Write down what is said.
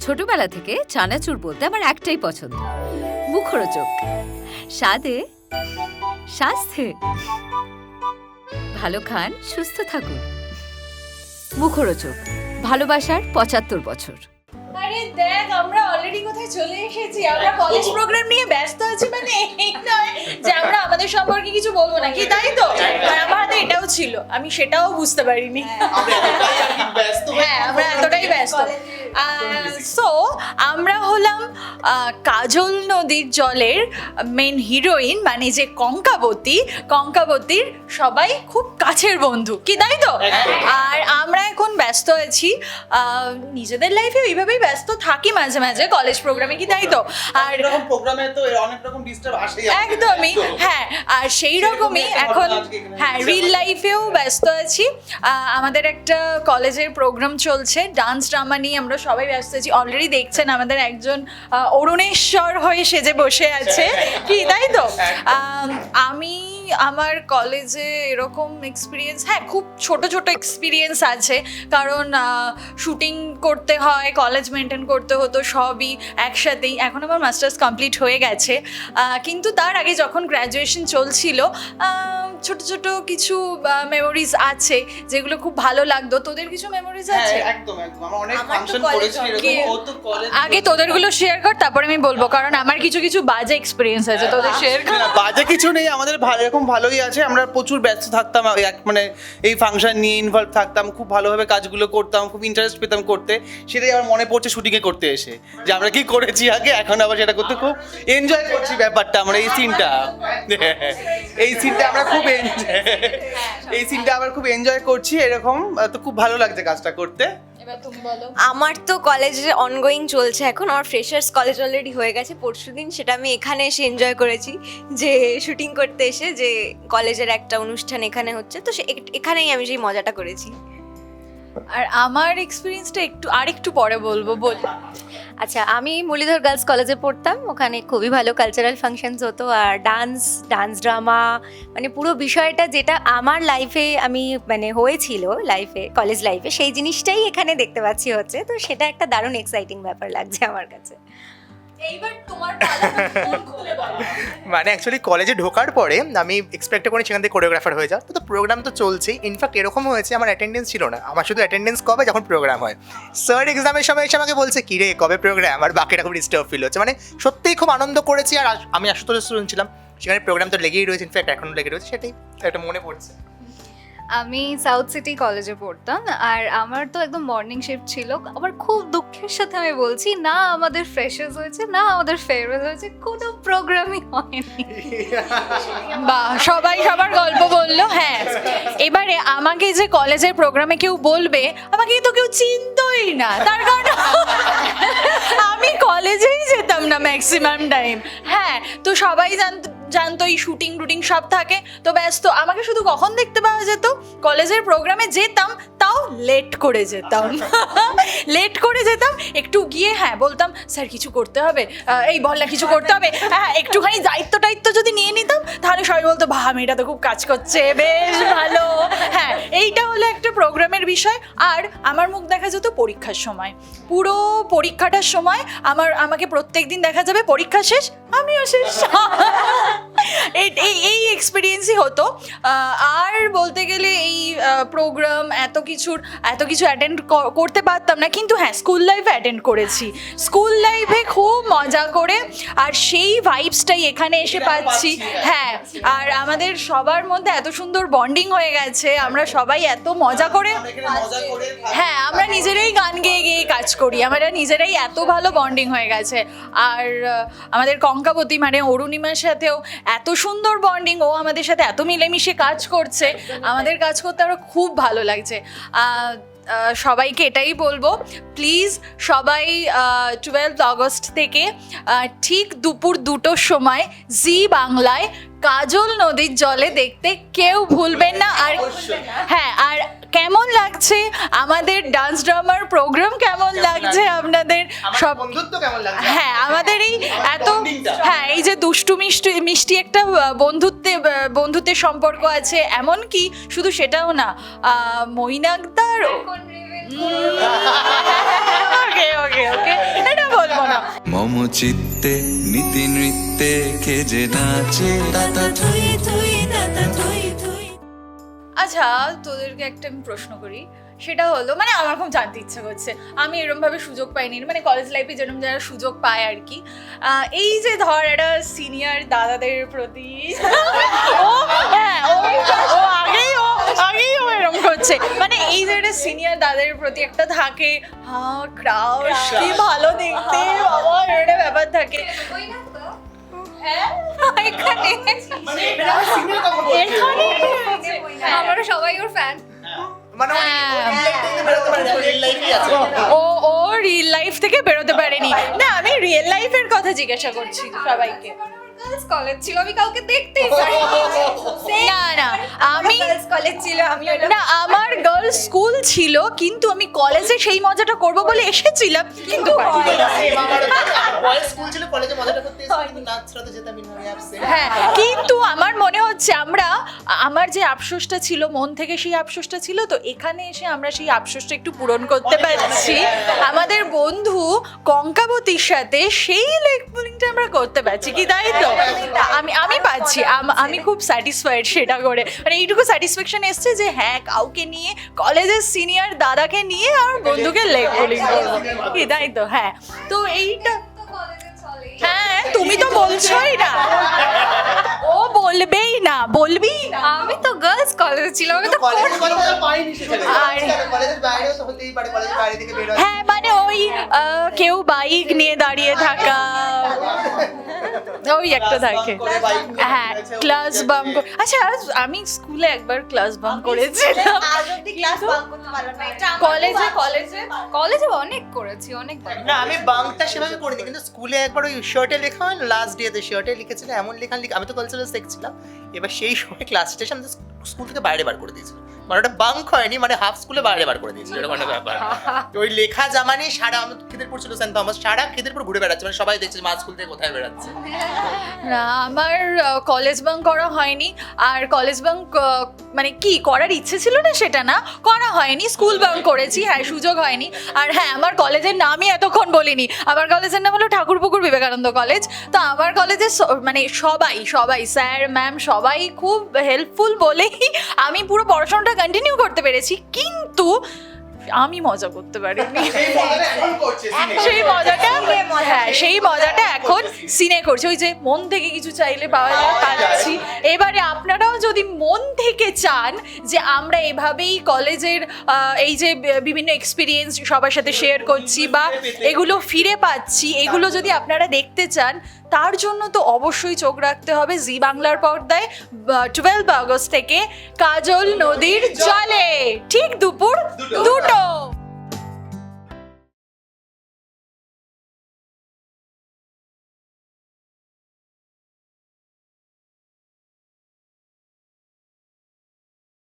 ছোটবেলা থেকে চানাচুর বলতে আমার একটাই পছন্দ। মুখরোচক। স্বাদে স্বাস্থ্যে ভালো খান সুস্থ থাকুন। মুখরোচক। ভালোবাসার পঁচাত্তর বছর। আরে দেখ আমরা অলরেডি কোথায় চলে এসেছি? আমরা কলেজ প্রোগ্রাম নিয়ে ব্যস্ত আছি মানে এই নয় যে আমরা আমাদের সম্পর্কে কিছু বলব না। কি তাই তো? আর আমার হাতে এটাও ছিল। আমি সেটাও বুঝতে পারিনি। হ্যাঁ আমরা এতটাই ব্যস্ত। সো আমরা হলাম কাজল নদীর জলের মেন হিরোইন মানে যে কঙ্কাবতী কঙ্কাবতীর সবাই খুব কাছের বন্ধু। কি তাই তো? আর আমরা এখন ব্যস্ত আছি নিজেদের লাইফে এইভাবেই ব্যস্ত থাকি মাঝে মাঝে কলেজ প্রোগ্রামে কি তাই তো? আর এরকম প্রোগ্রামে তো অনেক রকম ডিস্টার্ব একদমই হ্যাঁ আর সেই রকমই এখন হ্যাঁ রিল লাইফেও ব্যস্ত আছি। আমাদের একটা কলেজের প্রোগ্রাম চলছে ডান্স ড্রামা নিয়ে আমরা সবাই ব্যস্ত আছি। অলরেডি দেখছেন আমাদের একজন অরুণেশ্বর হয়ে সেজে বসে আছে। কি তাই তো? আম, আমি আমার কলেজে এরকম এক্সপিরিয়েন্স হ্যাঁ খুব ছোট ছোট এক্সপিরিয়েন্স আছে। কারণ শুটিং করতে হয় কলেজ মেনটেন করতে হতো সবই একসাথেই। এখন আমার মাস্টার্স কমপ্লিট হয়ে গেছে। কিন্তু তার আগে যখন গ্র্যাজুয়েশন চলছিল ছোট ছোট কিছু মেমোরিজ আছে যেগুলো খুব ভালো লাগতো। তোদের কিছু মেমোরিজ হ্যাঁ আছে? একদম একদম। আমরা অনেক ফাংশন করেছি এরকম। কি- ও তো কলেজ আগে তোদেরগুলো শেয়ার কর তারপরে আমি বলব। কারণ আমার কিছু কিছু বাজে এক্সপিরিয়েন্স আছে তোদের শেয়ার কর। বাজে কিছু নেই আমাদের ভালো এরকম ভালোই আছে, আমরা প্রচুর ব্যস্ত থাকতাম এক মানে এই ফাংশন নিয়ে ইনভলভ থাকতাম, খুব ভালোভাবে কাজগুলো করতাম, খুব ইন্টারেস্ট পেতাম করতে, সেটাই আমার মনে পড়ছে শুটিংয়ে করতে এসে, যে আমরা কি করেছি আগে, এখন আবার সেটা করতে খুব এনজয় করছি ব্যাপারটা, আমরা এই সিনটা এই সিনটা আমরা খুব এই সিনটা আমরা খুব এনজয় করছি, এরকম, তো খুব ভালো লাগছে কাজটা করতে। আমার তো কলেজে অনগোয়িং চলছে এখন। আমার ফ্রেশার্স কলেজ অলরেডি হয়ে গেছে। পরশু দিন সেটা আমি এখানে এসে এনজয় করেছি। যে শুটিং করতে এসে যে কলেজের একটা অনুষ্ঠান এখানে হচ্ছে। তো এখানেই আমি সেই মজাটা করেছি। আর আমার এক্সপিরিয়েন্সটা একটু আর একটু পরে বলব, বল। আচ্ছা আমি মুরলীধর গার্লস কলেজে পড়তাম, ওখানে খুবই ভালো কালচারাল ফাংশনস হতো, আর ডান্স ডান্স ড্রামা মানে পুরো বিষয়টা যেটা আমার লাইফে আমি মানে হয়েছিল লাইফে কলেজ লাইফে সেই জিনিসটাই এখানে দেখতে পাচ্ছি হচ্ছে, তো সেটা একটা দারুণ এক্সাইটিং ব্যাপার লাগছে আমার কাছে। মানে অ্যাকচুয়ালি কলেজে ঢোকার পরে আমি এক্সপেক্ট করি সেখান থেকে কোরিওগ্রাফার হয়ে যাও। তো প্রোগ্রাম তো চলছেই। ইনফ্যাক্ট এরকম হয়েছে, আমার অ্যাটেন্ডেন্স ছিল না। আমার শুধু অ্যাটেন্ডেন্স কবে যখন প্রোগ্রাম হয়। স্যার এক্সামের সময় এসে আমাকে বলছে, কি রে, কবে প্রোগ্রাম আর বাকিটা খুব ডিস্টার্ব ফিল হচ্ছে। মানে সত্যিই খুব আনন্দ করেছি। আর আমি আশুতোষ স্টুডেন্ট ছিলাম। সেখানে প্রোগ্রাম তো লেগেই রয়েছে। ইনফ্যাক্ট এখনও লেগে রয়েছে। সেটাই একটা মনে পড়ছে। আমি সাউথ সিটি কলেজে পড়তাম, আর আমার তো একদম মর্নিং শিফট ছিল। আবার খুব দুঃখের সাথে আমি বলছি, না, আমাদের ফ্রেশার্স হয়েছে, না, আমাদের ফেয়ারওয়েল হয়েছে, কোনো প্রোগ্রামই হয়নি। বা, সবাই সবার গল্প বলল হ্যাঁ। এবারে আমাকে যে কলেজের প্রোগ্রামে কেউ বলবে, আমাকে তো কেউ চিনতই না। তার কারণ আমি কলেজেই যেতাম না ম্যাক্সিমাম টাইম হ্যাঁ তো সবাই জানত জানতো, এই শুটিং টুটিং সব থাকে। তো ব্যস্ত, আমাকে শুধু কখন দেখতে পাওয়া যেত? কলেজের প্রোগ্রামে যেতাম, তাও লেট করে যেতাম। লেট করে যেতাম, একটু গিয়ে হ্যাঁ বলতাম, স্যার, কিছু করতে হবে? এই বল না, কিছু করতে হবে। হ্যাঁ একটুখানি দায়িত্ব টাইত্ব যদি নিয়ে নিতাম, তাহলে সবাই বলতো ভা মেয়েটা তো খুব কাজ করছে, বেশ ভালো। হ্যাঁ এইটা একটা প্রোগ্রামের বিষয় আর আমার মুখ দেখা যেত পরীক্ষার সময়। পুরো পরীক্ষাটার সময় আমার আমাকে প্রত্যেক দিন দেখা যাবে পরীক্ষা শেষ আমিও শেষ। এই- এই এক্সপিরিয়েন্সই হতো। আর বলতে গেলে এই প্রোগ্রাম এত কিছুর এত কিছু অ্যাটেন্ড করতে পারতাম না। কিন্তু হ্যাঁ স্কুল লাইফে অ্যাটেন্ড করেছি। স্কুল লাইফে খুব মজা করে আর সেই ভাইবসটাই এখানে এসে পাচ্ছি। পাচ্ছি, হ্যাঁ। আর আমাদের সবার মধ্যে এত সুন্দর বন্ডিং হয়ে গেছে। আমরা সবাই এত মজা করে হ্যাঁ আমরা নিজেরাই গান গেয়ে গেয়ে কাজ করি। আমরা নিজেরাই এত ভালো বন্ডিং হয়ে গেছে। আর আমাদের কঙ্কাবতী মানে অরুণিমার সাথেও এত সুন্দর বন্ডিং ও আমাদের সাথে এত মিলেমিশে কাজ করছে। আমাদের কাজ করতে আরও খুব ভালো লাগছে। সবাইকে এটাই বলব প্লিজ সবাই টুয়েলভ আগস্ট থেকে ঠিক দুপুর দুটোর সময় জি বাংলায় কাজল নদীর জলে দেখতে কেউ ভুলবেন না আর হ্যাঁ আর কেমন লাগছে? আমাদের ডান্স ড্রামার প্রোগ্রাম কেমন লাগছে আপনাদের? সব বন্ধুত্ব কেমন লাগছে? হ্যাঁ আমাদের এই এত হ্যাঁ এই যে দুষ্টু মিষ্টি মিষ্টি একটা বন্ধুত্বে বন্ধুত্বের সম্পর্ক আছে এমন কি? শুধু সেটাও না আহ, মৈনাকদার ওকে ওকে ওকে সমচিত্তে নীতি নৃত্যে কে যে নাচে তাতা থুই থুই তাতা থুই থুই আচ্ছা তোদেরকে একটা আমি প্রশ্ন করি। সেটা হলো মানে আমার খুব জানতে ইচ্ছে করছে। আমি এরমভাবে সুযোগ পাইনি। মানে কলেজ লাইফে যেরকম যারা সুযোগ পায় আর কি এই যে ধর একটা সিনিয়র দাদাদের প্রতি ও হ্যাঁ ও আগেই ও আগেই ও এরকম করছে। মানে এই যে একটা সিনিয়র দাদাদের প্রতি একটা থাকে হ্যাঁ ক্রাউড কি ভালো দেখতে বাবা একটা ব্যাপার থাকে। এখানে? এখানে? আমরা সবাই ওর ফ্যান মানে ও। ও ও রিয়েল লাইফ থেকে বেরোতে পারেনি না আমি রিয়েল লাইফের কথা জিজ্ঞাসা করছি সবাইকে। গার্লস কলেজ ছিল আমি কাউকে দেখতেই পারি না না আমি গার্লস কলেজ ছিল আমি না। আমার গার্লস স্কুল ছিল কিন্তু আমি কলেজে সেই মজাটা করব বলে এসেছিলাম কিন্তু স্কুল ছিল কলেজে মজাটা করতে এসেছি কিন্তু নাচ ছাড়াতে না হ্যাঁ কিন্তু আমার মনে হচ্ছে আমরা আমার যে আফসোসটা ছিল মন থেকে সেই আফসোসটা ছিল তো এখানে এসে আমরা সেই আফসোসটা একটু পূরণ করতে পারছি। আমাদের বন্ধু কঙ্কাবতীর সাথে সেই লেগ পুলিংটা করতে পারছি কি তাই তো? আমি আমি পাচ্ছি আম- খুব স্যাটিসফাইড সেটা করে। মানে এইটুকু স্যাটিসফ্যাকশন এসছে যে হ্যাঁ কাউকে নিয়ে কলেজের সিনিয়র দাদাকে নিয়ে আমার বন্ধুকে লেগ করব কি তাই তো? হ্যাঁ। তো এইটা হ্যাঁ তুমি তো বলছোই না। বলবেই না বলবি? আমি তো গার্লস কলেজে ছিলাম আমি তো কলেজে কলেজে পাইনি সেখানে। আর- কলেজের বাইরে তো হতেই পারে কলেজের বাইরে থেকে বের হয় হ্যাঁ মানে ওই আহ, কেউ বাইক নিয়ে দাঁড়িয়ে থাকা। ওই একটা থাকে। হ্যাঁ ক্লাস বাম আচ্ছা আমি স্কুলে একবার ক্লাস বাম করেছিলাম। কলেজে কলেজে কলেজে অনেক করেছি অনেক না আমি বাংটা সেভাবে করিনি কিন্তু স্কুলে একবার ওই শার্টে লেখা হয় লাস্ট ডেতে শার্টে লিখেছিল এমন লেখা লিখ আমি তো কালচারাল দেখছিলাম এবার সেই সময় ক্লাস স্টেশন স্কুল থেকে বাইরে বার করে দিয়েছিল। মানে ওটা বাঙ্ক হয়নি মানে হাফ স্কুলে বাইরে বার করে দিয়েছিল এরকম একটা ব্যাপার। ওই লেখা জামা নিয়ে সারা আমি খিদিরপুর ছিল সেন্ট থমাস, সারা খিদিরপুর ঘুরে বেড়াচ্ছে মানে সবাই দেখছে মা স্কুল থেকে কোথায় বেড়াচ্ছে। না, আমার কলেজ বাঙ্ক করা হয়নি, আর কলেজ বাঙ্ক মানে কি, করার ইচ্ছে ছিল না সেটা না, করা হয়নি স্কুল বাঙ্ক করেছি হ্যাঁ সুযোগ হয়নি। আর হ্যাঁ আমার কলেজের নামই এতক্ষণ বলিনি, আমার কলেজের নাম হলো ঠাকুরপুকুর বিবেকানন্দ কলেজ তো আমার কলেজে মানে সবাই সবাই স্যার ম্যাম সবাই খুব হেল্পফুল বলেই আমি পুরো পড়াশোনাটা কন্টিনিউ করতে পেরেছি কিন্তু আমি মজা করতে পারিনি। সেই মজাটা হ্যাঁ সেই মজাটা এখন সিনে। করছে। ওই যে মন থেকে কিছু চাইলে পাওয়া যায় পাচ্ছি। এবারে আপনারাও যদি মন থেকে চান যে আমরা এভাবেই কলেজের এই যে বিভিন্ন এক্সপিরিয়েন্স সবার সাথে শেয়ার করছি বা এগুলো ফিরে পাচ্ছি এগুলো যদি আপনারা দেখতে চান তার জন্য তো অবশ্যই চোখ রাখতে হবে জি বাংলার পর্দায় টুয়েলভ আগস্ট থেকে কাজল নদীর জলে। ঠিক দুপুর